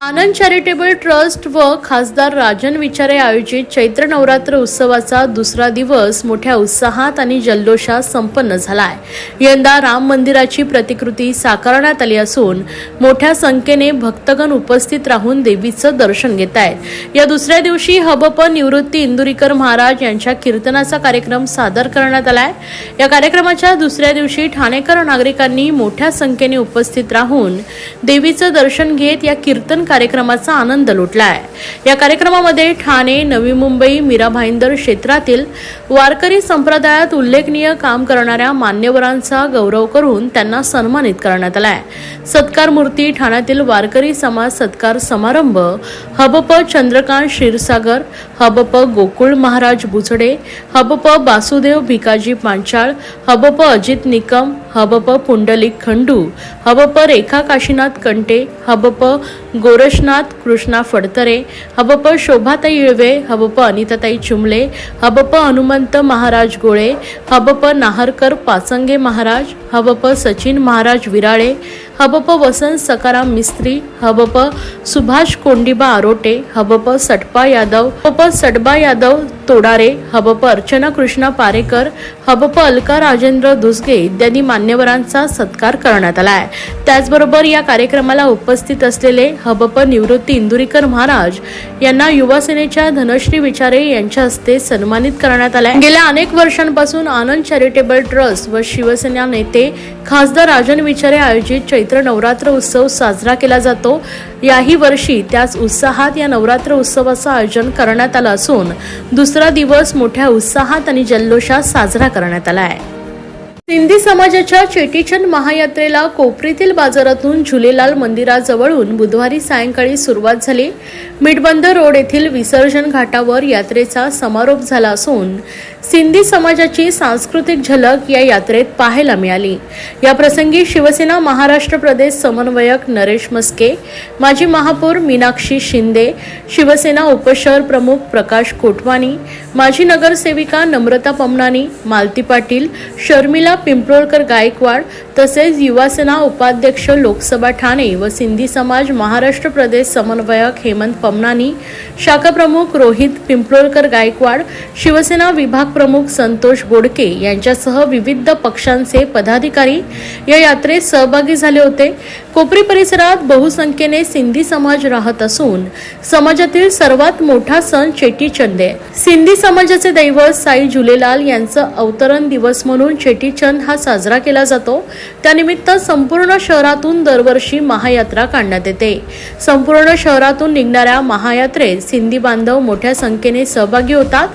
आनंद charitable trust व खासदार राजन विचारे आयोजित चैत्र नवरात्र उत्सवाचा दुसरा दिवस मोठ्या उत्साहात आणि जल्लोषात संपन्न झाला आहे यंदा राम मंदिराची प्रतिकृती साकारण्यात आली असून मोठ्या संख्येने भक्तगण उपस्थित राहून देवीचं दर्शन घेत आहेत या दुसऱ्या दिवशी हबप निवृत्ती इंदुरीकर महाराज यांच्या कीर्तनाचा कार्यक्रम सादर करण्यात आलाय. या कार्यक्रमाच्या दुसऱ्या दिवशी ठाणेकर नागरिकांनी मोठ्या संख्येने उपस्थित राहून देवीचं दर्शन घेत या कीर्तन कार्यक्रमाचा आनंद लुटलाय. या कार्यक्रमामध्ये ठाणे नवी मुंबई मीरा भाईंदर क्षेत्रातील वारकरी संप्रदायात उल्लेखनीय काम करणाऱ्या मान्यवरांचा गौरव करून त्यांना सन्मानित करण्यात आलाय. सत्कार मूर्ती ठाण्यातील वारकरी समाज सत्कार समारंभ हबप चंद्रकांत क्षीरसागर हबप गोकुळ महाराज बुचडे हबप बासुदेव भिकाजी पांचाळ हबप अजित निकम हबप पुंडलिक खंडू हबप रेखा काशीनाथ कंटे हबप गोरशनाथ कृष्णा फडतरे हबप शोभाताई इळवे हबप अनिताताई चुमले हबप हनुमंत महाराज गोळे हबप नाहरकर पाचंगे महाराज हबप सचिन महाराज विराळे हबप वसंत सकाराम मिस्त्री हबप सुभाष कोंडिबा आरोटे हबप सटपा यादव हबप सटबा यादव तोडारे हबप अर्चना कृष्णा पारेकर हबप अलका राजेंद्र दुसगे इत्यादी मान्यवरांचा सत्कार करण्यात आला आहे त्याचबरोबर या कार्यक्रमाला उपस्थित असलेले हबप निवृत्ती इंदुरीकर महाराज यांना युवासेनेच्या धनश्री विचारे यांच्या हस्ते सन्मानित करण्यात आलाय. गेल्या अनेक वर्षांपासून आनंद चॅरिटेबल ट्रस्ट व शिवसेना नेते खासदार राजन विचारे आयोजित चैत्र नवरात्र उत्सव साजरा केला जातो. याही वर्षी त्याच उत्साहात या नवरात्र उत्सवाचं आयोजन करण्यात आलं असून दुसरा दिवस मोठ्या उत्साहात आणि जल्लोषात साजरा करण्यात आला आहे. सिंधी समाजाच्या चेटीचंद महायात्रेला कोपरीतील बाजारातून झुलेलाल मंदिराजवळून बुधवारी सायंकाळी सुरुवात झाली. मिठबंद रोड येथील विसर्जन घाटावर यात्रेचा समारोप झाला असून सिंधी समाजाची सांस्कृतिक झलक या यात्रेत पाहायला मिळाली. या प्रसंगी शिवसेना महाराष्ट्र प्रदेश समन्वयक नरेश मस्के माजी महापौर मीनाक्षी शिंदे शिवसेना उपशहर प्रमुख प्रकाश कोटवानी माजी नगरसेविका नम्रता पमनानी मालती पाटील शर्मिला पिंपळकर गायकवाड तसेच युवासेना उपाध्यक्ष लोकसभा ठाणे व सिंधी समाज महाराष्ट्र प्रदेश समन्वयक हेमंत पमनानी शाखा प्रमुख रोहित पिंपळकर गायकवाड शिवसेना विभाग प्रमुख संतोष गोडके यांच्यासह विविध पक्षांचे पदाधिकारी या यात्रेत सहभागी झाले होते. कोपरी परिसरात बहुसंख्येने सिंधी समाज राहत असून समाजातील सर्वात मोठा सण चेटीचंद आहे. सिंधी समाजाचे दैवत साई झुलेलाल यांचं अवतरण दिवस म्हणून चेटीचंद हा साजरा केला जातो. त्यानिमित्त संपूर्ण शहरातून दरवर्षी महायात्रा काढण्यात येते. संपूर्ण शहरातून निघणाऱ्या महायात्रेत सिंधी बांधव मोठ्या संख्येने सहभागी होतात.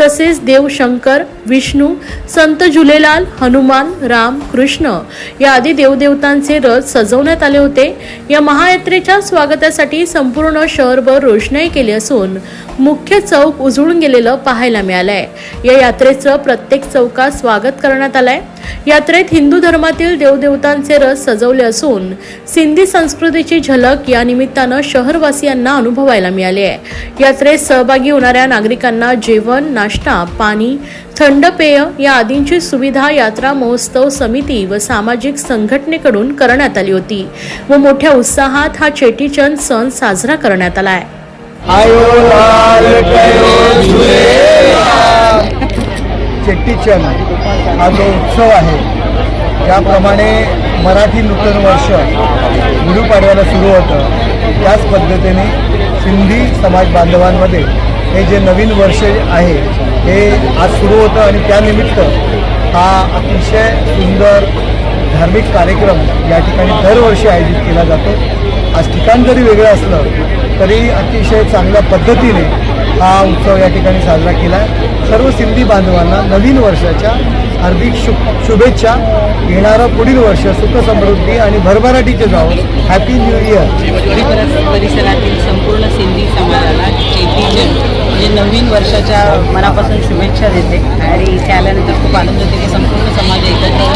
तसेच देव शंकर विष्णू संत झुलेलाल हनुमान राम कृष्ण या आदी देवदेवतांचे रथ सजवण्यात आले होते. या महायात्रेच्या स्वागतासाठी संपूर्ण शहरभर रोषणाई केली असून मुख्य चौक उजळून गेलेलं पाहायला मिळालंय. या यात्रेचं प्रत्येक चौकात स्वागत करण्यात आलंय. यात्रेत हिंदू धर्मातील देवदेवतांचे रस सजवले असून सिंधी संस्कृतीची झलक या निमित्तानं शहरवासियांना अनुभवायला मिळाली आहे. यात्रेत सहभागी होणाऱ्या नागरिकांना जेवण नाश्ता पाणी थंड पेय या आदींची सुविधा यात्रा महोत्सव समिती व सामाजिक संघटनेकडून करण्यात आली होती. व मोठ्या उत्साहात हा चेटीचंद सण साजरा करण्यात आला आहे. आयो चेट्टीचंद हा जो उत्सव आहे ज्याप्रमाणे मराठी नूतन वर्ष गुढीपाडव्याला सुरू होतं त्याच पद्धतीने सिंधी समाज बांधवांमध्ये हे जे नवीन वर्ष आहे हे आज सुरू होतं आणि त्यानिमित्त हा अतिशय सुंदर धार्मिक कार्यक्रम या ठिकाणी दरवर्षी आयोजित केला जातो. आज ठिकाण जरी वेगळं असलं तरी अतिशय चांगल्या पद्धतीने हा उत्सव या ठिकाणी साजरा केला आहे. सर्व सिंधी बांधवांना नवीन वर्षाच्या हार्दिक शु शुभेच्छा. येणारं पुढील वर्ष सुख समृद्धी आणि भरभराटीचे जावं. हॅपी न्यू इयर परिसरातील संपूर्ण सिंधी समाजाला म्हणजे नवीन वर्षाच्या मनापासून शुभेच्छा देते. आणि इथे आल्यानंतर खूप आनंद होते की संपूर्ण समाज एकत्र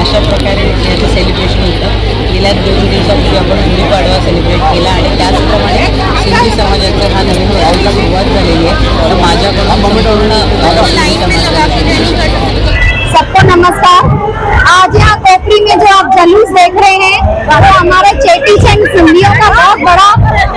अशा प्रकारे याचं सेलिब्रेशन होतं. गेल्या दोन दिवसापूर्वी आपण गुढीपाडवा सेलिब्रेट केला आणि त्याचप्रमाणे सिंधी समाजाचा हा नवीन वर्षाला सुरुवात झालेली आहे. तर माझ्याकडून संपूर्ण सिंधी सबको नमस्कार। आज यहाँ कोपरी में जो आप जलूस देख रहे हैं, वो हमारे चेटी चंद सिंधियों का बहुत बड़ा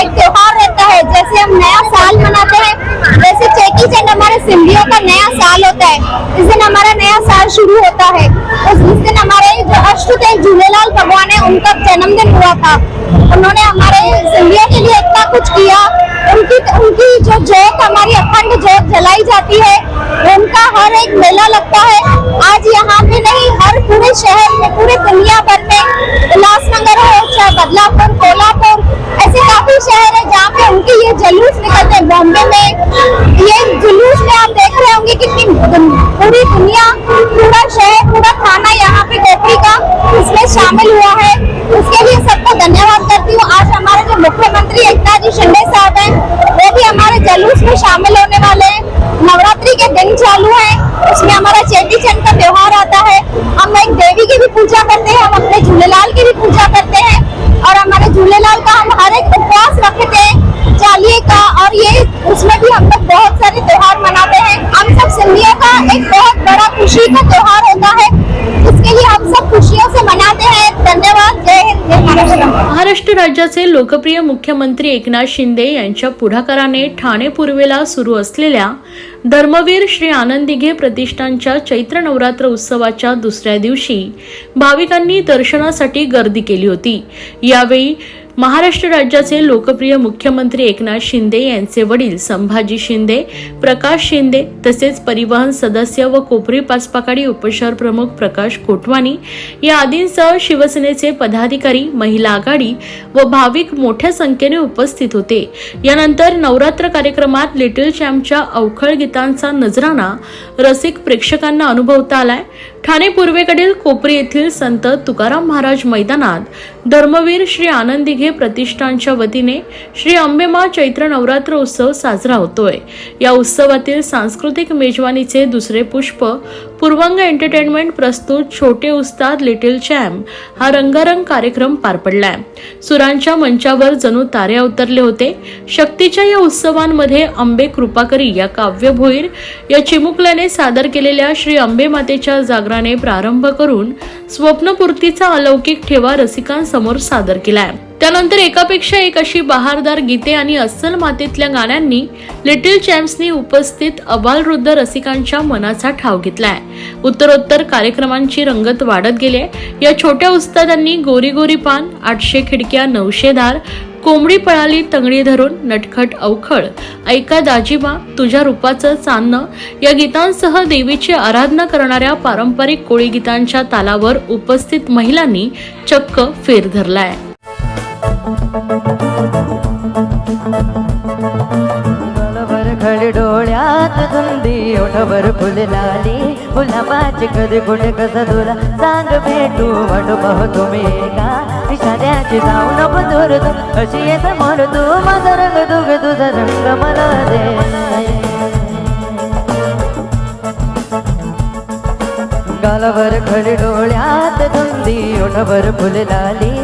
एक त्योहार रहता है। जैसे हम नया साल मनाते हैं, वैसे चेटी चंद हमारे सिंधियों का नया साल होता है। इस दिन हमारा नया साल शुरू होता है। उस इस दिन हमारे जो अष्ट झूलेलाल भगवान है, उनका जन्मदिन हुआ था। उन्होंने हमारे कुछ किया। उनकी उनकी जो जोत हमारी अखंड जोत जलाई जाती है, उनका हर एक मेला लगता है। आज यहाँ पे नहीं, हर पूरे शहर में, पूरे दुनिया भर में, उल्लासनगर हो, चाहे बदलापुर, कोल्हापुर, ऐसे काफ़ी शहर है जहाँ पे उनके ये जुलूस निकलते हैं बॉम्बे में। ये जुलूस में आप देख रहे होंगे कितनी पूरी दुनिया, पूरा शहर, पूरा थाना यहाँ पे कोपरी का इसमें शामिल हुआ। राज्याचे लोकप्रिय मुख्यमंत्री एकनाथ शिंदे यांच्या पुढाकाराने ठाणे पूर्वेला सुरू असलेल्या धर्मवीर श्री आनंदिघे प्रतिष्ठानच्या चैत्र नवरात्र उत्सवाच्या दुसऱ्या दिवशी भाविकांनी दर्शनासाठी गर्दी केली होती. यावेळी महाराष्ट्र राज्याचे लोकप्रिय मुख्यमंत्री एकनाथ शिंदे यांचे वडील संभाजी शिंदे प्रकाश शिंदे तसेच परिवहन सदस्य व कोपरी पाचपाकाडी उपशहर प्रमुख प्रकाश कोटवानी या आदींसह शिवसेनेचे पदाधिकारी महिला आघाडी व भाविक मोठ्या संख्येने उपस्थित होते. यानंतर नवरात्र कार्यक्रमात लिटिल चॅम्पच्या अवखळ गीतांचा नजराणा रसिक प्रेक्षकांना अनुभवता आलाय. ठाणे पूर्वेकडील कोपरी येथील संत तुकाराम महाराज मैदानात धर्मवीर श्री आनंदिघे प्रतिष्ठानच्या वतीने श्री अंबेमा चैत्र नवरात्र उत्सव साजरा होतोय. या उत्सवातील सांस्कृतिक मेजवानीचे दुसरे पुष्प पूर्वंग एंटरटेनमेंट प्रस्तुत छोटे उस्ताद लिटिल चॅम्प हा रंगारंग कार्यक्रम पार पडलाय. सुरांच्या मंचावर जणू तारे अवतरले होते. शक्तीच्या या उत्सवांमध्ये अंबे कृपाकरी या काव्यभोईर या चिमुकल्याने सादर केलेल्या श्री अंबे मातेच्या जागराने प्रारंभ करून स्वप्नपूर्तीचा अलौकिक ठेवा रसिकांसमोर सादर केलाय. त्यानंतर एकापेक्षा एक अशी बहारदार गीते आणि अस्सल मातीतल्या गाण्यांनी लिटिल चॅम्प्सनी उपस्थित अबालवृद्ध रसिकांच्या मनाचा ठाव घेतलाय. उत्तरोत्तर कार्यक्रमांची रंगत वाढत गेली या छोट्या उस्तादांनी गोरी गोरी पान आठशे खिडक्या नऊशे धार कोंबडी पळाली तंगडी धरून नटखट अवखळ ऐका दाजीबा तुझ्या रूपाचं चांदणं या गीतांसह देवीची आराधना करणाऱ्या पारंपरिक कोळी गीतांच्या तालावर उपस्थित महिलांनी चक्क फेर धरलाय. गालभर खडी डोळ्यात धुंदी ओठभर फुल लाली. गुलाबाची कधी कुठे कसं तुला? सांग भेटू वाट पाहतो तुम्ही का इशाऱ्याची जाऊ नको दूर तू. अशी ये समोर तू. माझा रंग दुग तुझा रंग मला दे. गालावर खडी डोळ्यात धुंदी ओठभर फुल लाली.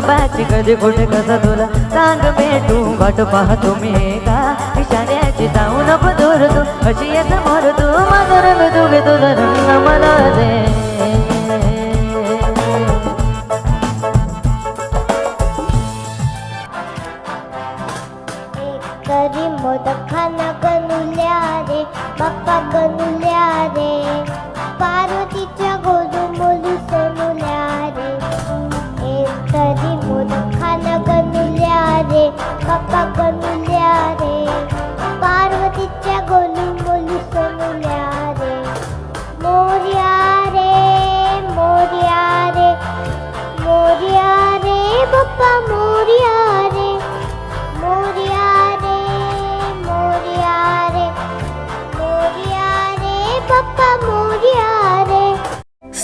गुलाबाची कधी कुठे कसं तुला? सांग भेटू वाट पाहतो मी का इशाऱ्याची जाऊ नको दूर तू अशी येत मोर तू माझा रंग तुग तुझा रंग मला दे.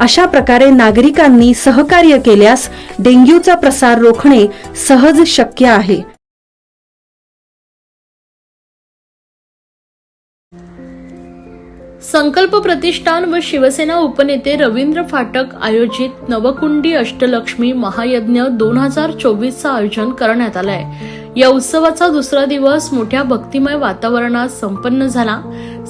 अशा प्रकारे नागरिकांनी सहकार्य केल्यास डेंग्यूचा प्रसार रोखणे सहज शक्य आहे. संकल्प प्रतिष्ठान व शिवसेना उपनेते रवींद्र फाटक आयोजित नवकुंडी अष्टलक्ष्मी महायज्ञ दोन हजार चोवीसचं आयोजन करण्यात आलंय. या उत्सवाचा दुसरा दिवस मोठ्या भक्तिमय वातावरणात संपन्न झाला.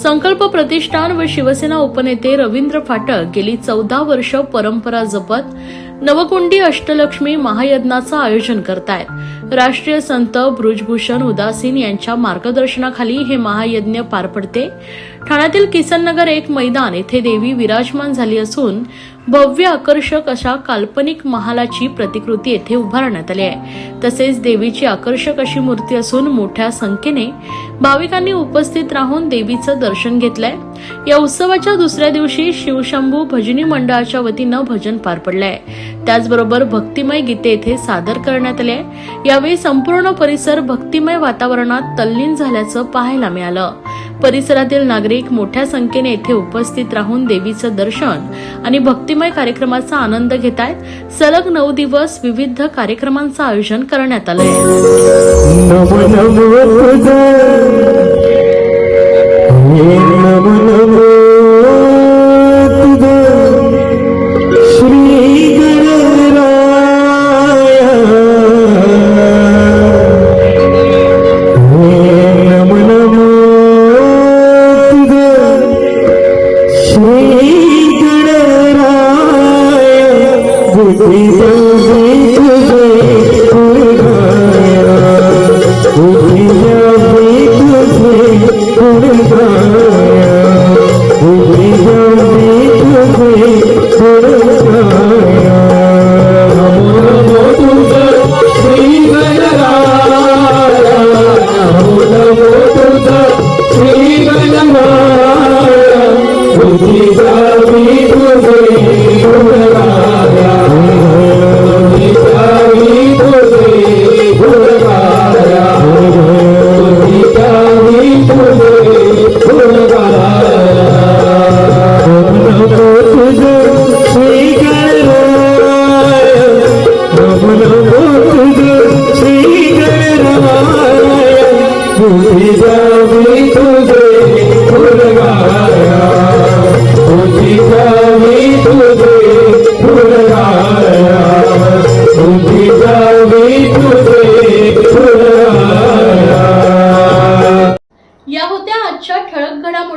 संकल्प प्रतिष्ठान व शिवसेना उपनेते रवींद्र फाटक गेली चौदा वर्ष परंपरा जपत नवकुंडी अष्टलक्ष्मी महायज्ञाचं आयोजन करतायत. राष्ट्रीय संत बृजभूषण उदासीन यांच्या मार्गदर्शनाखाली हे महायज्ञ पार पडते. ठाण्यातील किसननगर एक मैदान येथे देवी विराजमान झाली असून भव्य आकर्षक अशा काल्पनिक महालाची प्रतिकृती येथे उभारण्यात आली आहे. तसेच देवीची आकर्षक अशी मूर्ती असून मोठ्या संख्येने भाविकांनी उपस्थित राहून देवीचं दर्शन घेतलंय. या उत्सवाच्या दुसऱ्या दिवशी शिवशंभू भजनी मंडळाच्या वतीनं भजन पार पडलंय. त्याचबरोबर भक्तिमय गीते येथे सादर करण्यात आले. आहे यावेळी संपूर्ण परिसर भक्तिमय वातावरणात तल्लीन झाल्याचं पाहायला मिळालं. परिसरातील नागरिक मोठ्या संख्येने येथे उपस्थित राहून देवीचं दर्शन आणि भक्तिमय कार्यक्रमाचा आनंद घेत आहेत सलग नऊ दिवस विविध कार्यक्रमांचं आयोजन करण्यात आलंय. श्री Oh,